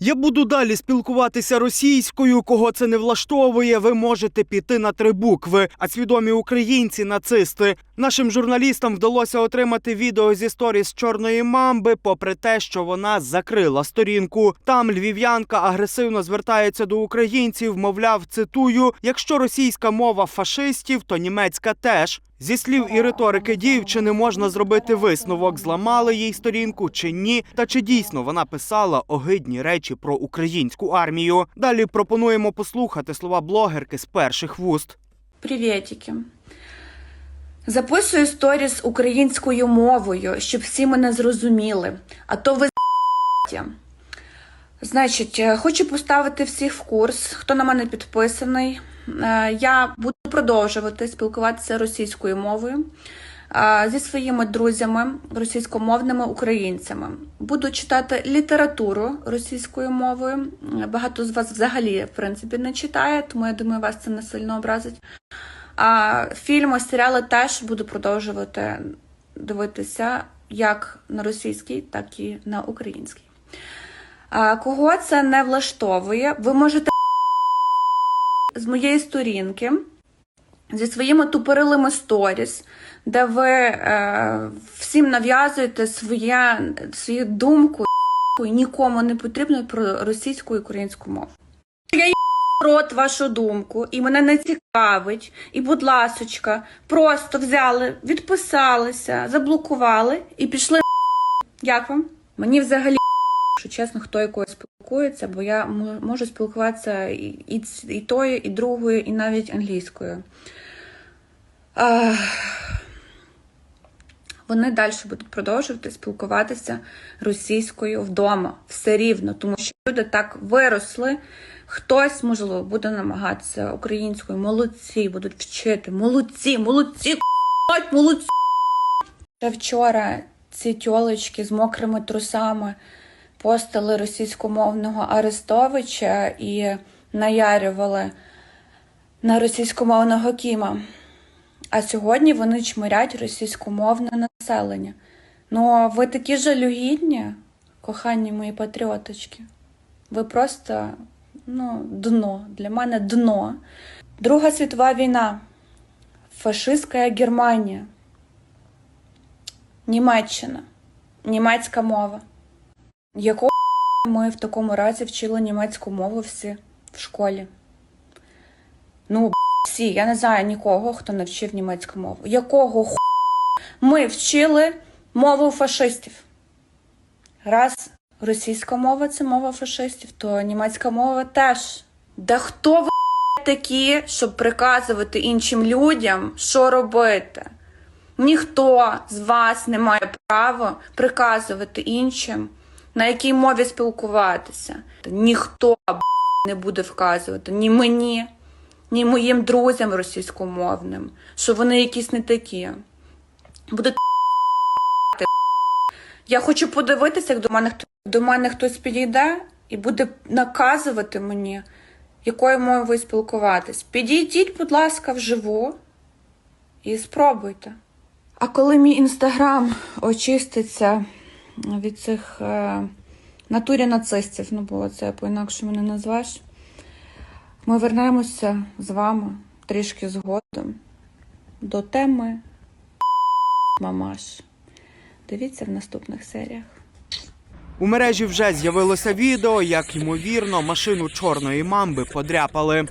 Я буду далі спілкуватися російською. Кого це не влаштовує, ви можете піти на три букви. А свідомі українці, нацисти. Нашим журналістам вдалося отримати відео зі сторіс чорної мамби, попри те, що вона закрила сторінку. Там львів'янка агресивно звертається до українців. Мовляв, цитую: якщо російська мова фашистів, то німецька теж. Зі слів і риторики дівчини можна зробити висновок, зламали їй сторінку чи ні, та чи дійсно вона писала огидні речі про українську армію. Далі пропонуємо послухати слова блогерки з перших вуст. Привітики. Записую сторіс українською мовою, щоб всі мене зрозуміли. А то ви. Значить, е, хочу поставити всіх в курс, хто на мене підписаний. Е, Я буду продовжувати спілкуватися російською мовою е, зі своїми друзями, російськомовними українцями. Буду читати літературу російською мовою. Багато з вас взагалі, в принципі, не читає, тому я думаю, вас це не сильно образить. А фільми, серіали теж буду продовжувати дивитися як на російській, так і на українській. Кого це не влаштовує, ви можете з моєї сторінки зі своїми тупорилими сторіс, де ви е, всім нав'язуєте своє, свою думку і нікому не потрібно про російську і українську мову. Я рот вашу думку, і мене не цікавить. І, будь ласочка, просто взяли, відписалися, заблокували і пішли. Як вам? Мені взагалі, що чесно, хто якою спілкується, бо я можу спілкуватися і, і, тою, і другою, і навіть англійською. Ах. Вони далі будуть продовжувати спілкуватися російською вдома, все рівно, тому що люди так виросли. Хтось, можливо, буде намагатися українською, молодці, будуть вчити. Молодці, молодці, молодці. Ще вчора ці тьолочки з мокрими трусами постали російськомовного Арестовича і наярювали на російськомовного Кіма. А сьогодні вони чмирять російськомовне населення. Ну, ви такі жалюгідні, кохані мої патріоточки. Ви просто ну, дно. Для мене дно. Друга світова війна. Фашистська Германія. Німеччина. Німецька мова. Якого ми в такому разі вчили німецьку мову всі в школі? Ну, всі, я не знаю нікого, хто не вчив німецьку мову. Якого ху ми вчили мову фашистів? Раз російська мова це мова фашистів, то німецька мова теж. Да хто ви такі, щоб приказувати іншим людям, що робити? Ніхто з вас не має права приказувати іншим, на якій мові спілкуватися. Ніхто не буде вказувати ні мені, ні моїм друзям російськомовним, що вони якісь не такі. Буде я хочу подивитися, як до мене хто до мене хтось підійде і буде наказувати мені, якою мовою спілкуватись. Підійдіть, будь ласка, вживу і спробуйте. А коли мій інстаграм очиститься від цих е, натурі нацистів, ну бо це по-інакшому не назвеш, ми вернемося з вами трішки згодом до теми мамаш. Дивіться в наступних серіях. У мережі вже з'явилося відео, як ймовірно машину чорної мамби подряпали.